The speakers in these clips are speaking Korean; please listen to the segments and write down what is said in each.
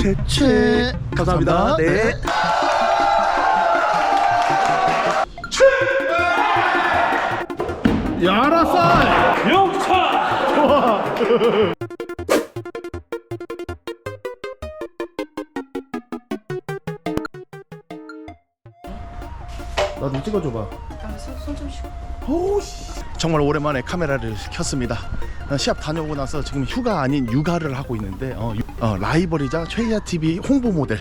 최최 감사합니다. 네. 야라쌀 영차 나좀 찍어줘봐. 손좀 쉬고. 오씨. 정말 오랜만에 카메라를 켰습니다. 어, 시합 다녀오고 나서 지금 휴가 아닌 육아를 하고 있는데 어, 유- 어, 라이벌이자 최희아 TV 홍보 모델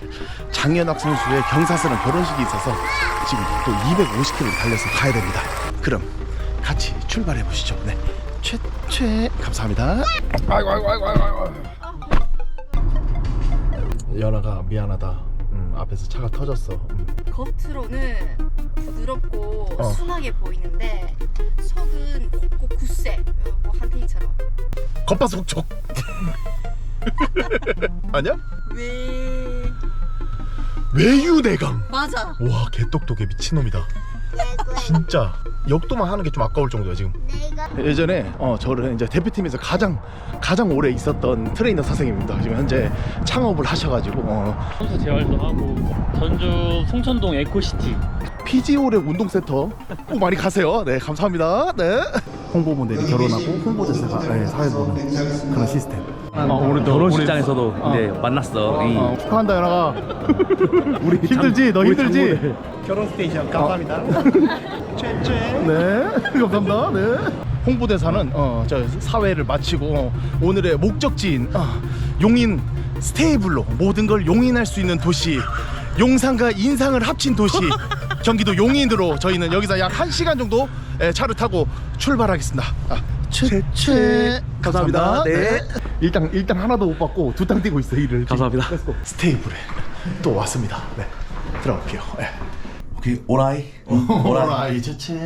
장현학 선수의 경사스러운 결혼식이 있어서 지금 또 250km 달려서 가야 됩니다. 그럼 같이 출발해 보시죠. 네. 최최 감사합니다. 아이고 아이고 아이고 아이고. 연아가 미안하다. 음, 앞에서 차가 터졌어. 음. 겉으로는 부드럽고 어. 순하게 보이는데 속은 곱고 굳세. 어, 뭐 한테이처럼. 겉바속촉. 아니야? 왜? 외유내강. 맞아. 와 개똑똑해 미친놈이다. 진짜. 역도만 하는 게 좀 아까울 정도야 지금. 예전에 어 저를 이제 대표팀에서 가장 가장 오래 있었던 트레이너 선생님입니다. 지금 현재 창업을 하셔가지고 어, 선수 재활도 하고 전주 송천동 에코시티. 피지오랩 운동센터 꼭 많이 가세요. 네 감사합니다. 네 홍보 모델이 결혼하고 홍보대사가 네, 사회 보는 그런 시스템 어, 우리도 결혼식장에서도 이제 만났어. 이 어, 축하한다 연아가 우리 힘들지 너 힘들지 결혼 스테이션 감사합니다. 최최. 네, 감사합니다. 네. 홍보대사는 어, 저 사회를 마치고 어, 오늘의 목적지인 어, 용인 스테이블로 모든 걸 용인할 수 있는 도시 용산과 인상을 합친 도시 경기도 용인으로 저희는 여기서 약 1시간 정도 에, 차를 타고 출발하겠습니다. 아, 최 최 감사합니다. 네. 일단 일단 하나도 못 받고 두땅 띄고 있어 일을. 감사합니다. 스테이블에 또 왔습니다. 네. 들어갈게요. 네. 오케이 오라이 오라이 최채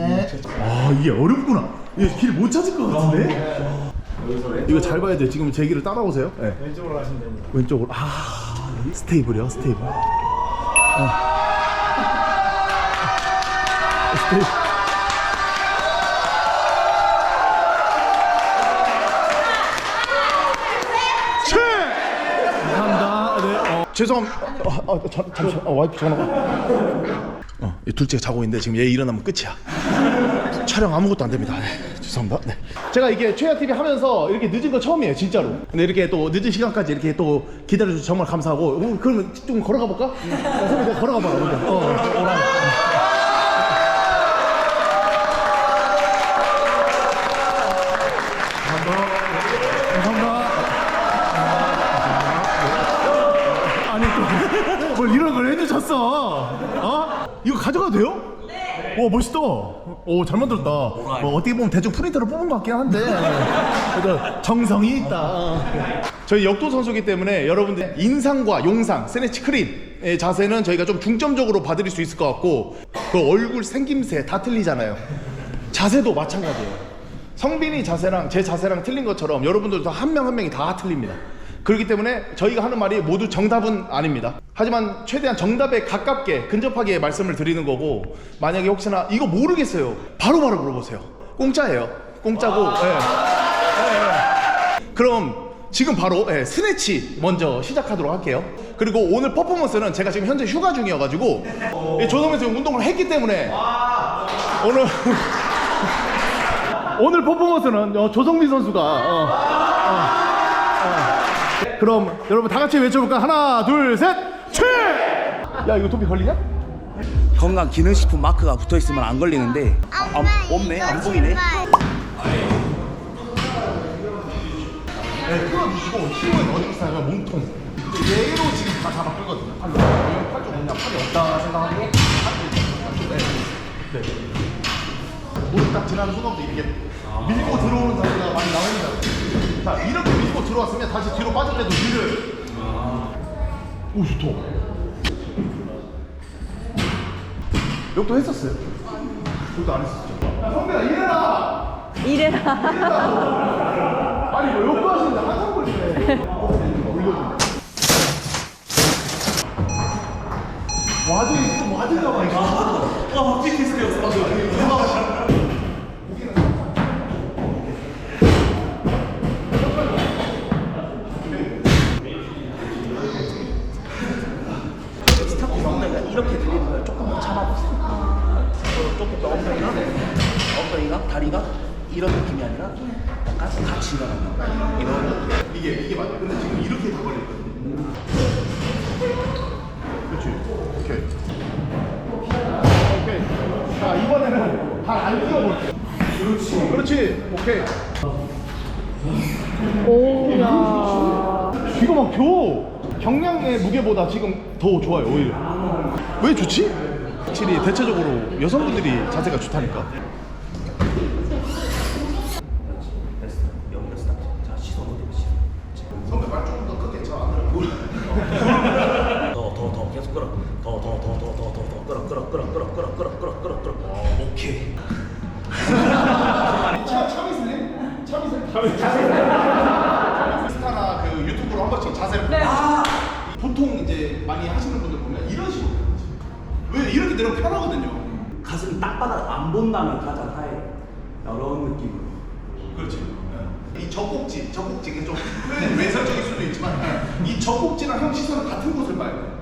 아 이게 어렵구나 이게 길 못 찾을 것 같은데 이거 잘 봐야 돼 지금 제 길을 따라오세요 네. 왼쪽으로 가시면 됩니다. 왼쪽으로 아 스테이블이요 스테이블 어. 감사합니다 네, 어. 죄송합니다 어, 어, 저, 잠시만 어, 와이프 전화가 어, 이 둘째가 자고 있는데 지금 얘 일어나면 끝이야. 촬영 아무것도 안 됩니다. 네, 죄송합니다. 네. 제가 이게 최야 TV 하면서 이렇게 늦은 거 처음이에요, 진짜로. 근데 이렇게 또 늦은 시간까지 이렇게 또 기다려주셔서 정말 감사하고. 어, 그러면 좀 걸어가 볼까? 어, 선배 내가 걸어가 봐. 먼저. 어, 오라. 해주셨어? 어? 이거 가져가도 돼요? 네. 오 멋있다. 오 잘 만들었다. 뭐 어떻게 보면 대충 프린터로 뽑은 것 같긴 한데 그래도 정성이 있다. 저희 역도 선수기 때문에 여러분들 인상과 용상, 스네치 크린의 자세는 저희가 좀 중점적으로 봐드릴 수 있을 것 같고 그 얼굴 생김새 다 틀리잖아요. 자세도 마찬가지예요. 성빈이 자세랑 제 자세랑 틀린 것처럼 여러분들도 한 명 한 명이 다 틀립니다. 그렇기 때문에 저희가 하는 말이 모두 정답은 아닙니다. 하지만 최대한 정답에 가깝게 근접하게 말씀을 드리는 거고 만약에 혹시나 이거 모르겠어요. 바로 바로 물어보세요. 공짜예요. 공짜고. 예. 예, 예. 그럼 지금 바로 예, 스네치 먼저 시작하도록 할게요. 그리고 오늘 퍼포먼스는 제가 지금 현재 휴가 중이어가지고 예, 조성에서 지금 운동을 했기 때문에 오늘 오늘 퍼포먼스는 어, 조성민 선수가 어, 어, 어. 그럼 여러분 다 같이 외쳐볼까 하나 둘 셋 최! 야 이거 도피 걸리냐? 건강 기능식품 마크가 붙어 있으면 안 걸리는데 안, 없네 안 보이네. 네, 끌어주시고 힘은 어디 있어요? 몸통 얘로 지금 다 잡아 끌거든요 팔로 팔쪽 없냐 팔이 없다 생각하고 네. 네. 무릎 딱 지나는 순간부터 이렇게 밀고 들어오는 자세가 많이 나옵니다 자 이렇게 밀고 들어왔으면 다시 뒤로 빠질 때도 뒤를 오 좋다 욕도 했었어요 욕도 안 했었죠 야 성빈아 일어나 이래라. 아니 뭐 욕도 하시는데 한참 걸리네 올려줘 와중에 좀 와든가 봐 이거 아 박쥐 테스트였어 다리가 이런 느낌이 아니라 약간 같이 일어나는 거. 이런 이게 이게 맞아. 근데 지금 이렇게 다 걸렸거든. 그렇지. 오케이. 오케이. 자 이번에는 발안 끼워볼게. 그렇지. 그렇지. 오케이. 오야. 기가 막혀. 경량의 무게보다 지금 더 좋아요 오히려. 왜 좋지? 확실히 대체적으로 여성분들이 자세가 좋다니까. 인스타나 그 유튜브로 한 번씩 자세를 보면 보통 이제 많이 하시는 분들 보면 이런 식으로. 왜 이렇게 내려면 편하거든요? 가슴이 땅바닥 안 본다는 가장 하에 이런 느낌으로. 그렇지 이 젖꼭지 젖꼭지 이게 좀 외설적일 수도 있지만 이 젖꼭지랑 형 시선은 같은 곳을 봐야 돼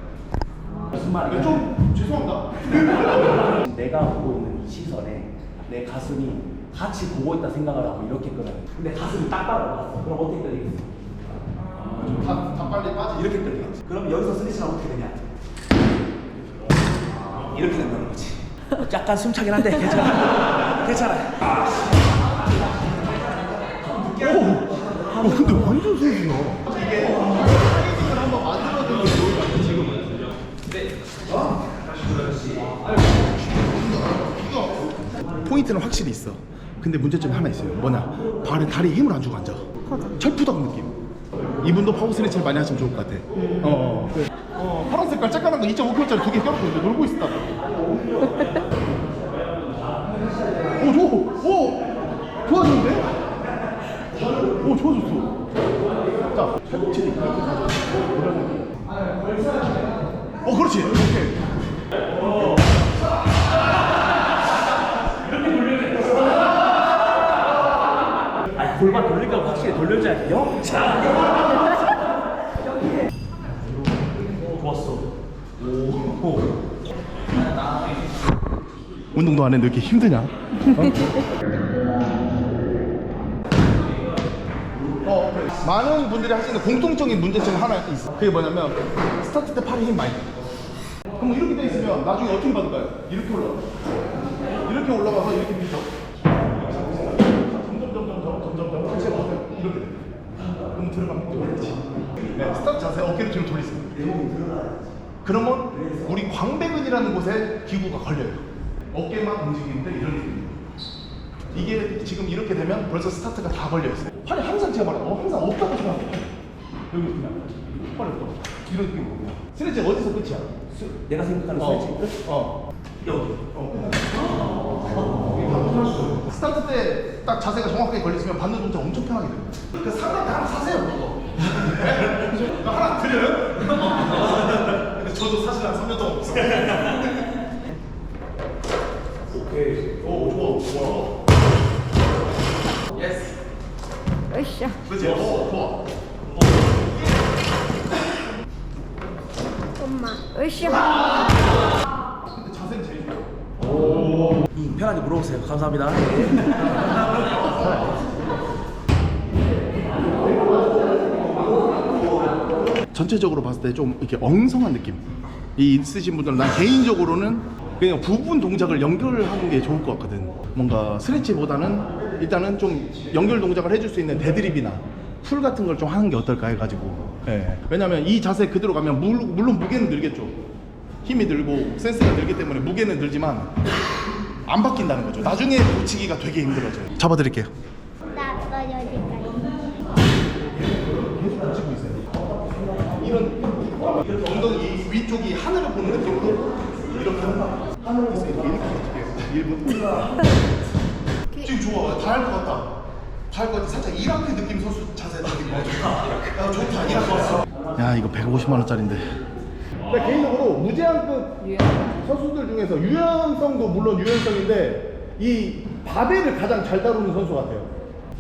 무슨 말이야? 좀 죄송합니다. 내가 보고 있는 이 시선에 내 가슴이 같이 보고 있다 생각을 하고 이렇게 끌어요. 근데 가슴이 땅바닥 봤어. 그럼 어떻게 끌리겠어? 다, 다 빨리 빠지 이렇게 끌려 그럼 여기서 스트레치는 어떻게 되냐? 이렇게 된다는 거지. 약간 숨차긴 한데 괜찮아. 괜찮아. 어 근데 완전 소리 나 이게 사이즈를 한번 만들어주는 요리가 지금은 포인트는 확실히 있어. 근데 문제점이 하나 있어요. 뭐냐? 발에 다리에 힘을 안 주고 앉아. 철푸덕 느낌. 이분도 파워 스트레치를 많이 하시면 좋을 것 같아. 어, 어. 어, 파란 색깔 짝깐한 거 2.5kg짜리 두 개 껴놓고 이제 놀고 있었다. 오, 좋아. 오! 좋아졌는데? 오, 좋아졌어. 자, 팔꿈치를 이렇게 가져. 어, 그렇지. 오케이. 돌려줘야 돼요. 자. 좋았어. 운동도 안 했는데 왜 이렇게 힘드냐? 어? 많은 분들이 하시는 공통적인 문제점 하나 있어. 그게 뭐냐면 스타트 때 팔에 힘 많이 돼. 그럼 뭐 이렇게 돼 있으면 나중에 어떻게 받을까요? 이렇게 올라가. 이렇게 올라가서 이렇게 밀죠. 점점 점점 점점 점점 하체가 어때요? 이렇게 돼. 그럼 들어가면 또 그렇지. 네, 스타트 자세 어깨를 좀 돌리세요. 그러면 우리 광배근이라는 곳에 기구가 걸려요. 어깨만 움직이는데 이런 느낌. 이게 지금 이렇게 되면 벌써 스타트가 다 걸려 있어요. 팔이 항상 제가 말해요. 어, 항상 없다고 생각해요. 여기 그냥 팔이 없다. 이런 느낌이거든요. 스트레치 어디서 끝이야? 내가 생각하는 어, 스트레치. 어. 여기. 어. 스타트 때 딱 자세가 정확하게 걸렸으면 받는 동작 엄청 편하게 돼요. 그 상대 하나 사세요, 그거. 하나 드려요? 저도 사실 한 3년 동안 없어요. 오케이. 오, 좋아, 좋아. 으쌰. 그치? 오, 좋아. 엄마. 으쌰. 근데 자세는 제일 좋아. 음, 편하게 물어보세요. 감사합니다. 전체적으로 봤을 때 좀 이렇게 엉성한 느낌. 이 있으신 분들은 난 개인적으로는 그냥 부분 동작을 연결하는 게 좋을 것 같거든. 뭔가 스트레치보다는 일단은 좀 연결 동작을 해줄 수 있는 데드립이나 풀 같은 걸 좀 하는 게 어떨까 해가지고. 예. 왜냐면 이 자세 그대로 가면 물, 물론 무게는 늘겠죠. 힘이 늘고 센스가 늘기 때문에 무게는 늘지만 안 바뀐다는 거죠. 나중에 고치기가 되게 힘들어져요. 잡아드릴게요. 나 여기까지. 계속 가지고 있어요. 이렇게 엉덩이 위쪽이 하늘을 보는 느낌으로 이렇게 하늘을 보면서 이렇게 이렇게 어떻게 1분? 지금 좋아. 다 할 것 같다. 다 할 것 같아. 살짝 이라크 느낌 선수 자세 느낌 어, 좋다 야, 좋다. 이라크 야 이거 150만 원짜리인데. 근데 개인적으로 무제한급 선수들 중에서 유연성도 물론 유연성인데 이 바벨을 가장 잘 다루는 선수 같아요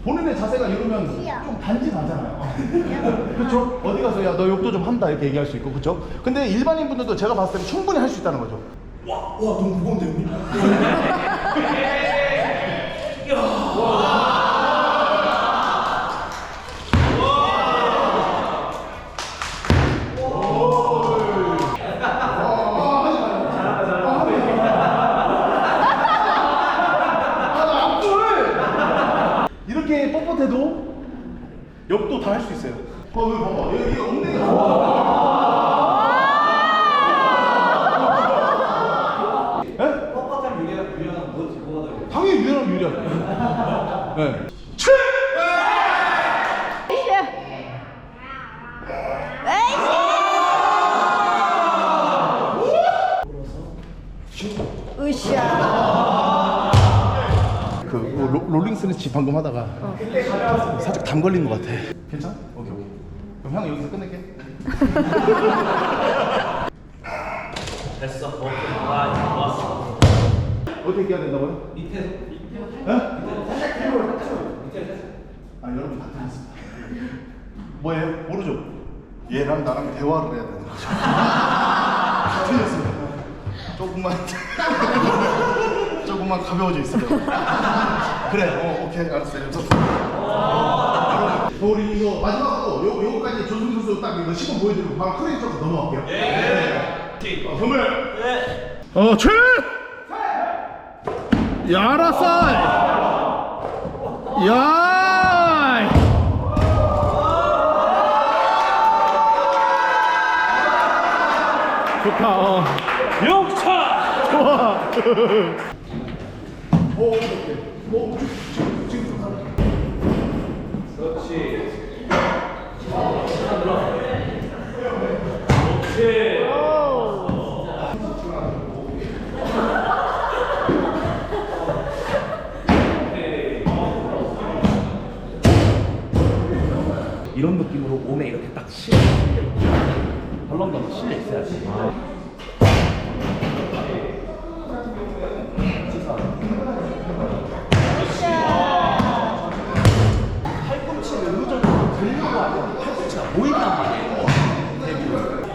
본인의 자세가 이러면 좀 간지나잖아요. 그렇죠? 어디 가서 야 너 욕도 좀 한다 이렇게 얘기할 수 있고 그렇죠? 근데 일반인 분들도 제가 봤을 때 충분히 할 수 있다는 거죠. 와, 와, 너무 무거운데 형님. 이렇게 뻣뻣해도 역도 다 할 수 있어요. 어, 여기 봐봐. 여기, 여기 엉덩이가. 예? 뻣뻣한 유리한, 유리한 뭐지? 뭐가 다르 당연히 유리한 유리한. 네. 칠! 으쌰. 그 로, 스트레치 방금 하다가 살짝 담 걸린 것 같아. 괜찮아? 오케이 오케이. 그럼 형 여기서 끝낼게. 됐어. 오케이. 아, 좋았어. 어떻게 해야 된다고요? 밑에서. 밑에서. 아 여러분 다 틀렸습니다. 뭐예요? 모르죠? 얘랑 나랑 대화를 해야 되는 거죠. 다 틀렸습니다. 조금만 조금만 가벼워져 있어요. 그래, 어, 오케이, 알았어요. 여러분, 우리 이거 마지막으로 요 요거까지 조승 선수 딱 이거 시범 보여드리고 바로 크레인 쪽으로 넘어갈게요. 네. 어, 선물. 네. 어, 최. 야라싸. 야. 좋다. 어. 좋아. 오, 오케이. 이런 느낌으로 몸에 이렇게 딱 실려. 덜렁덜렁 실려 있어야지. 팔 보인단 말이에요.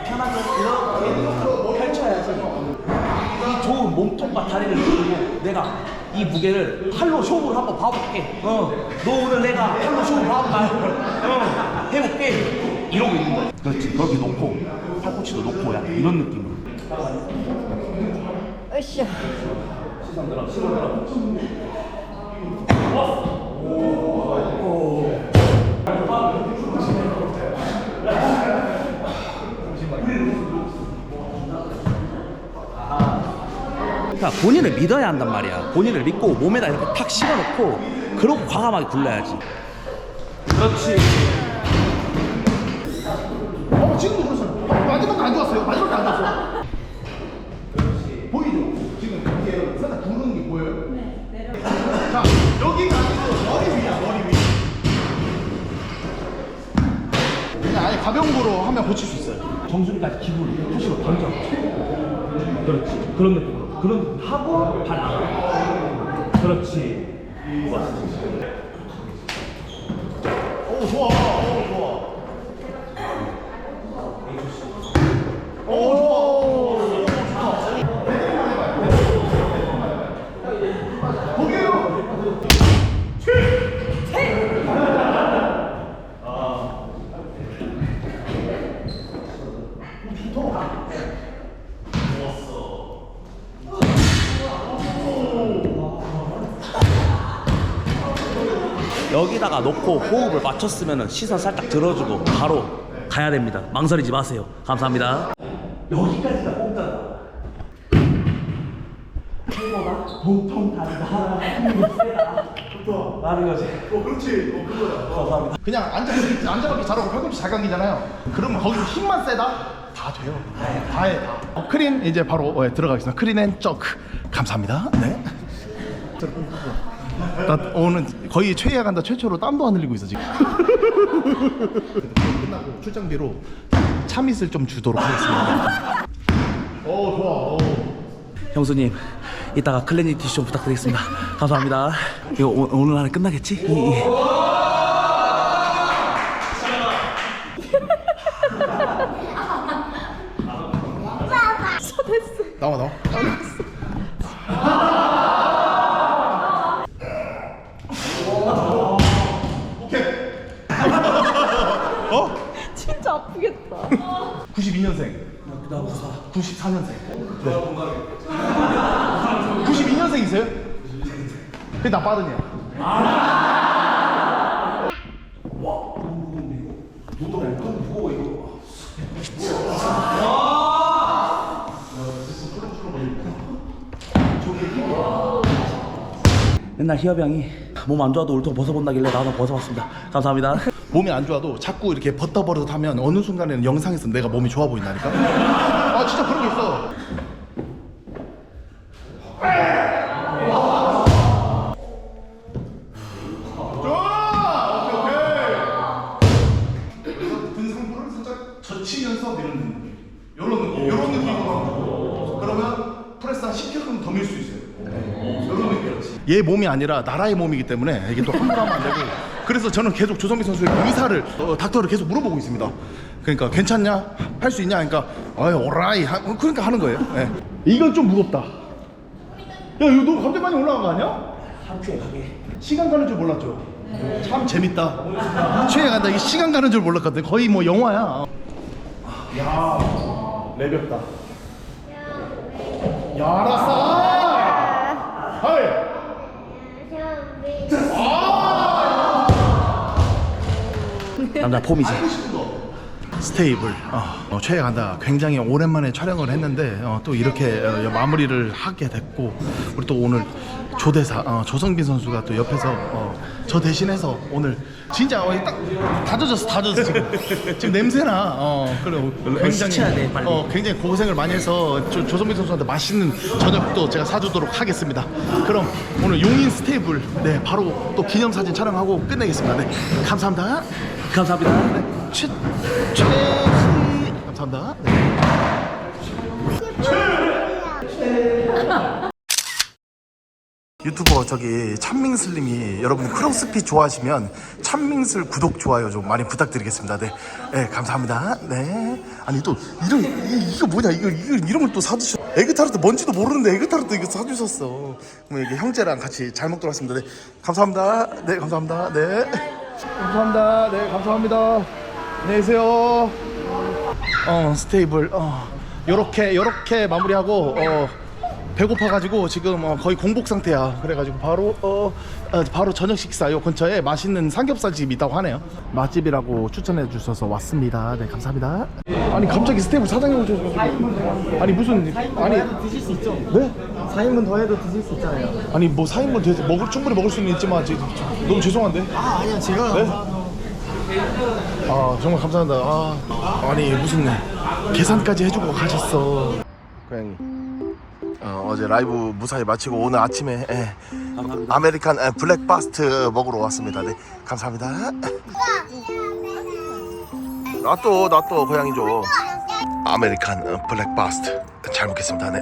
편하게 이렇게 펼쳐야지. 이 좋은 몸통과 다리를 들고 내가 이 무게를 팔로 쇼부를 한번 봐볼게. 어, 너 오늘 내가 팔로 쇼부 봐볼까? 어, 해볼게. 이러고 있는 거야. 그렇지. 그렇게 놓고 팔꿈치도 놓고 약간 이런 느낌으로. 으쌰. 그러니까 본인을 믿어야 한단 말이야. 본인을 믿고 몸에다 이렇게 탁 실어놓고 그러고 과감하게 굴려야지. 그렇지. 어, 지금도 그렇잖아요. 마지막도 안 좋았어요. 마지막도 안 좋았어요. 보이죠? 지금 이게 살짝 구르는 게 보여요? 네, 내려. 자, 여기가 아니고 머리 위야, 머리 위. 그냥 아예 가벼운 거로 하면 고칠 수 있어요. 정수리까지 기분을 푸시로 던져. 그렇지. 그런 느낌으로. 그런 하고 발라. 그렇지. 오, 좋아. 오, 좋아. 오, 좋아. 거기요. 여기다가 놓고 호흡을 맞췄으면 시선 살짝 들어주고 바로 가야 됩니다. 망설이지 마세요. 감사합니다. 여기까지가 공짜다. 다리가 하나 힘이 세다. 라는 거지. 어, 그렇지. 어, 그거야. 감사합니다. 그냥 앉아서 앉아갖기 잘하고 팔꿈치 잘 감기잖아요. 그러면 거기서 힘만 세다 다 돼요. 다 해. 다. 어, 크린 이제 바로 어, 예, 들어가겠습니다. 크린 앤 쩌크 감사합니다. 네. 나 오늘 거의 최애야 간다 최초로 땀도 안 흘리고 있어 지금. 끝나고 출장비로 참이슬 좀 주도록 하겠습니다. 오 좋아. 오. 형수님, 이따가 클래니티 좀 부탁드리겠습니다. 감사합니다. 이거 오, 오늘 안에 끝나겠지? 이- 이- 나와 나와. 오케이. 어? 진짜 아프겠다. 92년생. 나 우사. 94년생. 네. 92년생이세요? 그게 나 빠르냐? 맨날 희엽이 형이 몸 안 좋아도 울통 벗어본다길래 나도 벗어봤습니다. 감사합니다. 몸이 안 좋아도 자꾸 이렇게 버터버릇 하면 어느 순간에는 영상에서 내가 몸이 좋아 보인다니까? 아 진짜 그런 게 있어. 좋아! 오케이, 오케이. 등상부를 살짝 젖히면서 미는 느낌. 이런 느낌. 이런 느낌으로. 그러면 프레스 한 10kg 정도 더밀 수 있어요. 이런 느낌. 얘 몸이 아니라 나라의 몸이기 때문에 이게 또 함부로 되고. 그래서 저는 계속 조성민 선수의 의사를 어, 닥터를 계속 물어보고 있습니다. 그러니까 괜찮냐? 할 수 있냐? 그러니까 어이 오라이 하, 그러니까 하는 거예요. 예. 이건 좀 무겁다. 야 이거 너 갑자기 많이 올라간 거 아니야? 시간 가는 줄 몰랐죠. 참 재밌다. 최애 간다. 이게 시간 가는 줄 몰랐거든. 거의 뭐 영화야. 야, 레벨다. 야, 알았어. 헐. 남자 폼이지. 스테이블. 어, 어, 최애 간다. 굉장히 오랜만에 촬영을 했는데 어, 또 이렇게 어, 마무리를 하게 됐고 우리 또 오늘 조대사 어, 조성빈 선수가 또 옆에서 어, 저 대신해서 오늘 진짜 어, 딱다 젖었어 다 젖었어 지금. 지금 냄새나 어 돼, 빨리. 어, 굉장히 고생을 많이 해서 조, 조성빈 선수한테 맛있는 저녁도 제가 사주도록 하겠습니다. 그럼 오늘 용인 스테이블 네 바로 또 기념사진 촬영하고 끝내겠습니다. 네 감사합니다 감사합니다. 최, 최, 감사합니다. 네. 유튜버 저기 찬밍슬님이 여러분 크로스핏 좋아하시면 찬밍슬 구독 좋아요 좀 많이 부탁드리겠습니다. 네, 네 감사합니다. 네. 아니 또 이런 이, 이거 뭐냐 이거 이거 이런 걸 또 사주셨. 에그 타르트 뭔지도 모르는데 에그 타르트 이거 사주셨어. 그럼 이게 형제랑 같이 잘 먹도록 하겠습니다. 네, 감사합니다. 네, 감사합니다. 네, 감사합니다. 네, 감사합니다. 안녕히 계세요. 어 스테이블 어 요렇게 요렇게 마무리하고 어 배고파가지고 지금 어, 거의 공복 상태야 그래가지고 바로 어, 어, 바로 저녁 식사 요 근처에 맛있는 삼겹살 집이 있다고 하네요 맛집이라고 추천해 주셔서 왔습니다 네 감사합니다 아니 갑자기 스테이블 사장님 오셔가지고 아니 무슨 아니 드실 수 있죠? 네? 4인분 더 해도 드실 수 있잖아요. 아니 뭐 4인분 돼서 먹을 충분히 먹을 수는 있지만 지금 너무 죄송한데 아, 아니요. 제가 네? 아 정말 감사합니다. 아, 아니 무슨 계산까지 해주고 가셨어. 고양이. 어, 어제 라이브 무사히 마치고 오늘 아침에 예, 아메리칸 예, 블랙바스트 먹으러 왔습니다. 네, 감사합니다. 나또 나 또 고양이 줘. 아메리칸 어, 블랙바스트 잘 먹겠습니다. 네.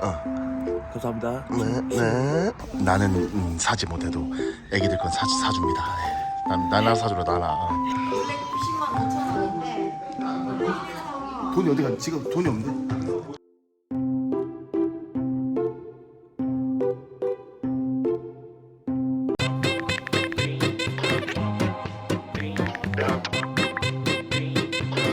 어. 감사합니다. 네, 네. 나는 음, 사지 못해도 애기들 건 사, 사줍니다. 예. 난 나나 사주러 나나. 어. 원래 90만 5천 원인데 돈이 어디 갔지? 지금 돈이 없는데?